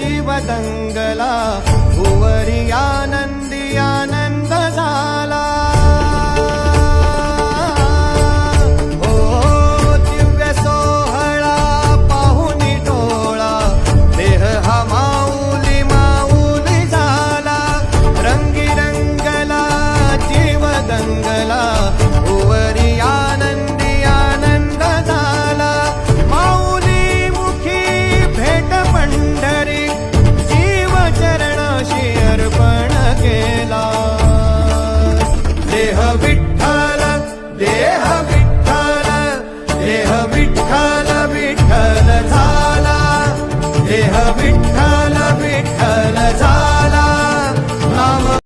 जीव दंगला भुवरिया